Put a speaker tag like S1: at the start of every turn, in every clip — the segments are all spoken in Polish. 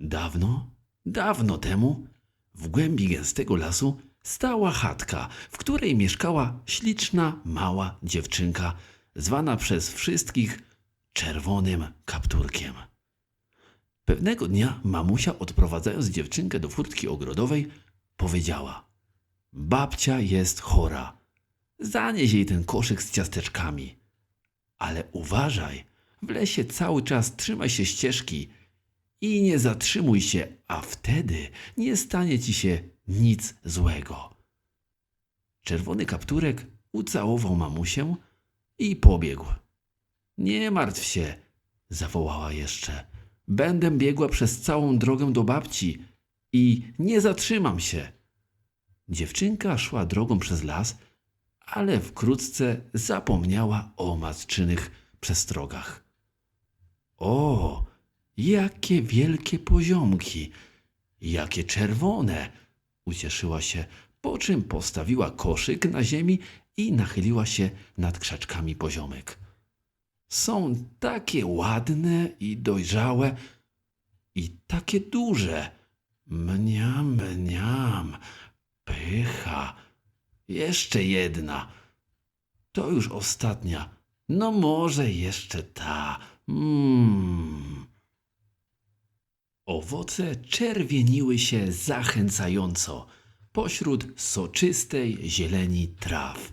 S1: Dawno, dawno temu, w głębi gęstego lasu stała chatka, w której mieszkała śliczna, mała dziewczynka, zwana przez wszystkich czerwonym kapturkiem. Pewnego dnia mamusia, odprowadzając dziewczynkę do furtki ogrodowej, powiedziała: Babcia jest chora. Zanieś jej ten koszyk z ciasteczkami. Ale uważaj, w lesie cały czas trzymaj się ścieżki i nie zatrzymuj się, a wtedy nie stanie ci się nic złego. Czerwony kapturek ucałował mamusię i pobiegł. Nie martw się, zawołała jeszcze. Będę biegła przez całą drogę do babci i nie zatrzymam się. Dziewczynka szła drogą przez las, ale wkrótce zapomniała o matczynych przestrogach. O, jakie wielkie poziomki, jakie czerwone! Ucieszyła się, po czym postawiła koszyk na ziemi i nachyliła się nad krzaczkami poziomek. Są takie ładne i dojrzałe i takie duże. Mniam, mniam, pycha. Jeszcze jedna. To już ostatnia. No może jeszcze ta. Mmm. Owoce czerwieniły się zachęcająco pośród soczystej zieleni traw.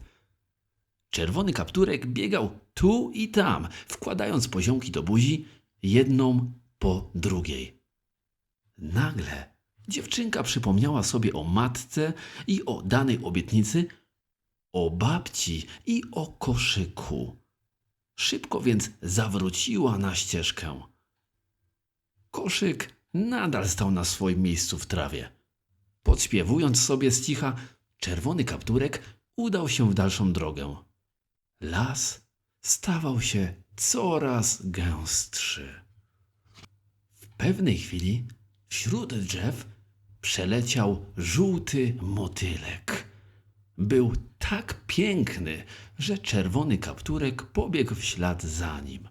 S1: Czerwony kapturek biegał tu i tam, wkładając poziomki do buzi, jedną po drugiej. Nagle dziewczynka przypomniała sobie o matce i o danej obietnicy, o babci i o koszyku. Szybko więc zawróciła na ścieżkę. Koszyk nadal stał na swoim miejscu w trawie. Podśpiewując sobie z cicha, czerwony kapturek udał się w dalszą drogę. Las stawał się coraz gęstszy. W pewnej chwili wśród drzew przeleciał żółty motylek. Był tak piękny, że czerwony kapturek pobiegł w ślad za nim.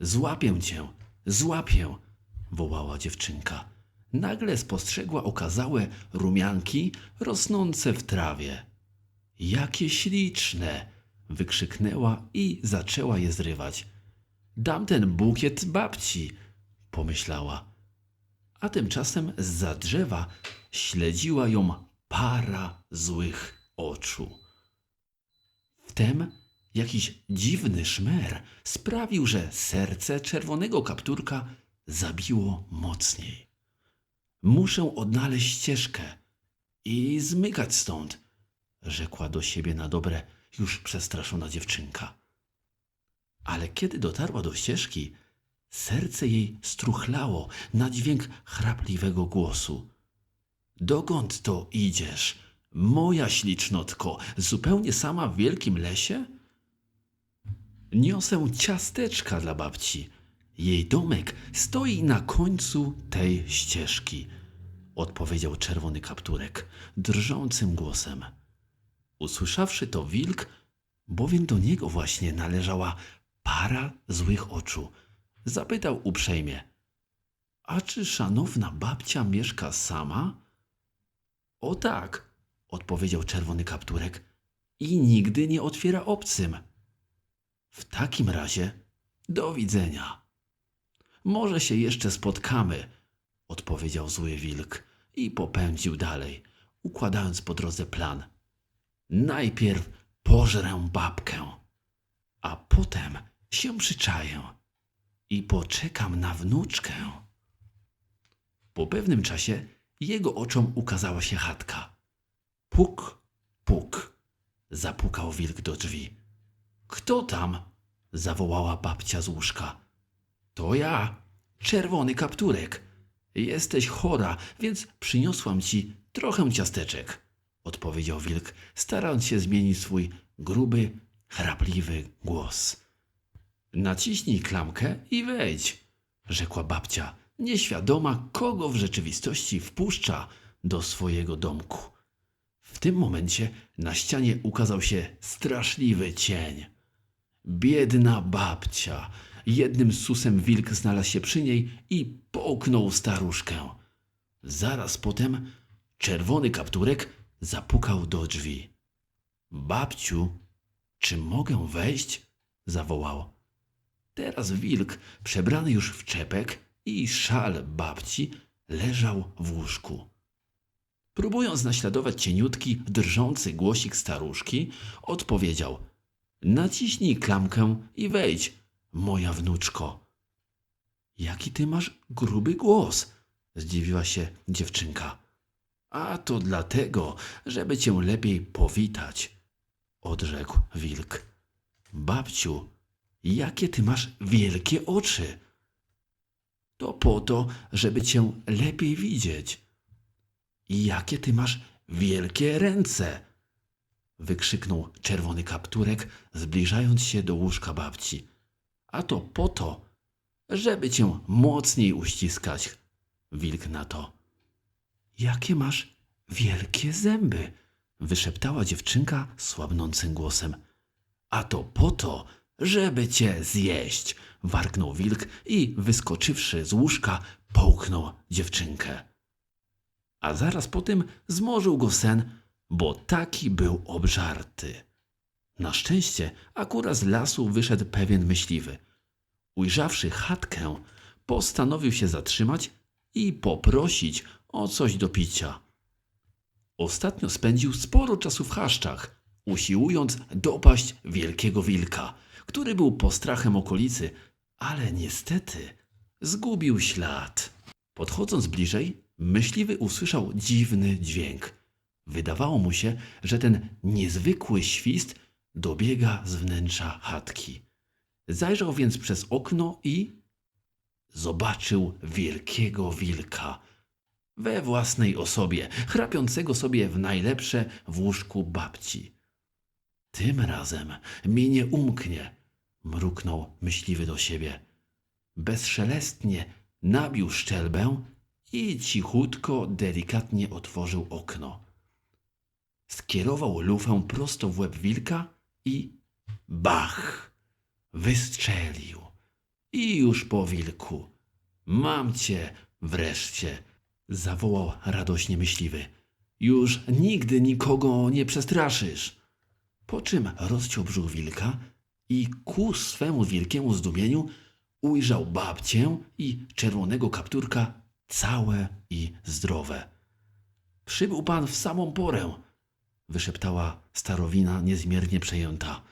S1: Złapię cię, złapię, wołała dziewczynka. Nagle spostrzegła okazałe rumianki rosnące w trawie. Jakie śliczne! wykrzyknęła i zaczęła je zrywać. Dam ten bukiet babci, pomyślała. A tymczasem za drzewa śledziła ją para złych oczu. Wtem jakiś dziwny szmer sprawił, że serce czerwonego kapturka zabiło mocniej. Muszę odnaleźć ścieżkę i zmykać stąd, rzekła do siebie na dobre już przestraszona dziewczynka. Ale kiedy dotarła do ścieżki, serce jej struchlało na dźwięk chrapliwego głosu. Dokąd to idziesz, moja ślicznotko, zupełnie sama w wielkim lesie? Niosę ciasteczka dla babci. Jej domek stoi na końcu tej ścieżki, odpowiedział czerwony kapturek drżącym głosem. Usłyszawszy to wilk, bowiem do niego właśnie należała para złych oczu, zapytał uprzejmie: A czy szanowna babcia mieszka sama? O tak, odpowiedział czerwony kapturek i nigdy nie otwiera obcym. W takim razie do widzenia. Może się jeszcze spotkamy, odpowiedział zły wilk i popędził dalej, układając po drodze plan. Najpierw pożrę babkę, a potem się przyczaję i poczekam na wnuczkę. Po pewnym czasie jego oczom ukazała się chatka. Puk, puk, zapukał wilk do drzwi. Kto tam? zawołała babcia z łóżka. To ja, czerwony kapturek. Jesteś chora, więc przyniosłam ci trochę ciasteczek odpowiedział wilk, starając się zmienić swój gruby, chrapliwy głos. Naciśnij klamkę i wejdź, rzekła babcia, nieświadoma, kogo w rzeczywistości wpuszcza do swojego domku. W tym momencie na ścianie ukazał się straszliwy cień. Biedna babcia, Jednym susem wilk znalazł się przy niej i połknął staruszkę. Zaraz potem czerwony kapturek zapukał do drzwi. Babciu, czy mogę wejść? zawołał. Teraz wilk, przebrany już w czepek i szal babci, leżał w łóżku. Próbując naśladować cieniutki, drżący głosik staruszki, odpowiedział: Naciśnij klamkę i wejdź, moja wnuczko. Jaki ty masz gruby głos? zdziwiła się dziewczynka. A to dlatego, żeby cię lepiej powitać, odrzekł wilk. Babciu, jakie ty masz wielkie oczy? To po to, żeby cię lepiej widzieć. Jakie ty masz wielkie ręce! wykrzyknął czerwony kapturek, zbliżając się do łóżka babci. A to po to, żeby cię mocniej uściskać. Wilk na to. Jakie masz wielkie zęby! wyszeptała dziewczynka słabnącym głosem. A to po to, żeby cię zjeść! warknął wilk i wyskoczywszy z łóżka, połknął dziewczynkę. A zaraz po tym zmorzył go sen, bo taki był obżarty. Na szczęście akurat z lasu wyszedł pewien myśliwy. Ujrzawszy chatkę, postanowił się zatrzymać i poprosić o coś do picia. Ostatnio spędził sporo czasu w chaszczach, usiłując dopaść wielkiego wilka, który był postrachem okolicy, ale niestety zgubił ślad. Podchodząc bliżej, myśliwy usłyszał dziwny dźwięk. Wydawało mu się, że ten niezwykły świst dobiega z wnętrza chatki. Zajrzał więc przez okno i zobaczył wielkiego wilka we własnej osobie, chrapiącego sobie w najlepsze w łóżku babci. Tym razem mi nie umknie, mruknął myśliwy do siebie. Bezszelestnie nabił szczelbę i cichutko, delikatnie otworzył okno. Skierował lufę prosto w łeb wilka i bach! Wystrzelił. I już po wilku. Mam cię wreszcie, zawołał radośnie myśliwy. Już nigdy nikogo nie przestraszysz. Po czym rozciął brzuch wilka i ku swemu wielkiemu zdumieniu ujrzał babcię i czerwonego kapturka całe i zdrowe. Przybył pan w samą porę, wyszeptała starowina niezmiernie przejęta.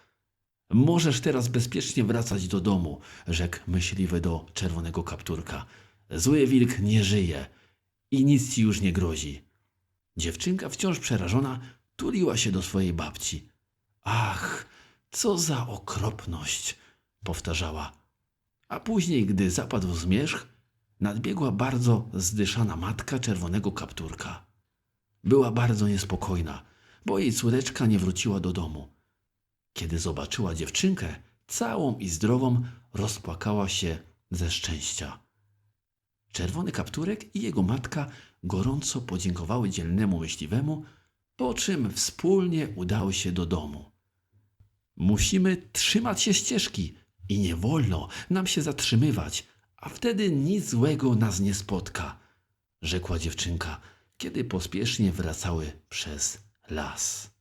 S1: Możesz teraz bezpiecznie wracać do domu, rzekł myśliwy do czerwonego kapturka. Zły wilk nie żyje i nic ci już nie grozi. Dziewczynka wciąż przerażona tuliła się do swojej babci. Ach, co za okropność, powtarzała. A później, gdy zapadł zmierzch, nadbiegła bardzo zdyszana matka czerwonego kapturka. Była bardzo niespokojna, bo jej córeczka nie wróciła do domu. Kiedy zobaczyła dziewczynkę, całą i zdrową, rozpłakała się ze szczęścia. Czerwony kapturek i jego matka gorąco podziękowały dzielnemu myśliwemu, po czym wspólnie udały się do domu. Musimy trzymać się ścieżki i nie wolno nam się zatrzymywać, a wtedy nic złego nas nie spotka, rzekła dziewczynka, kiedy pospiesznie wracały przez las.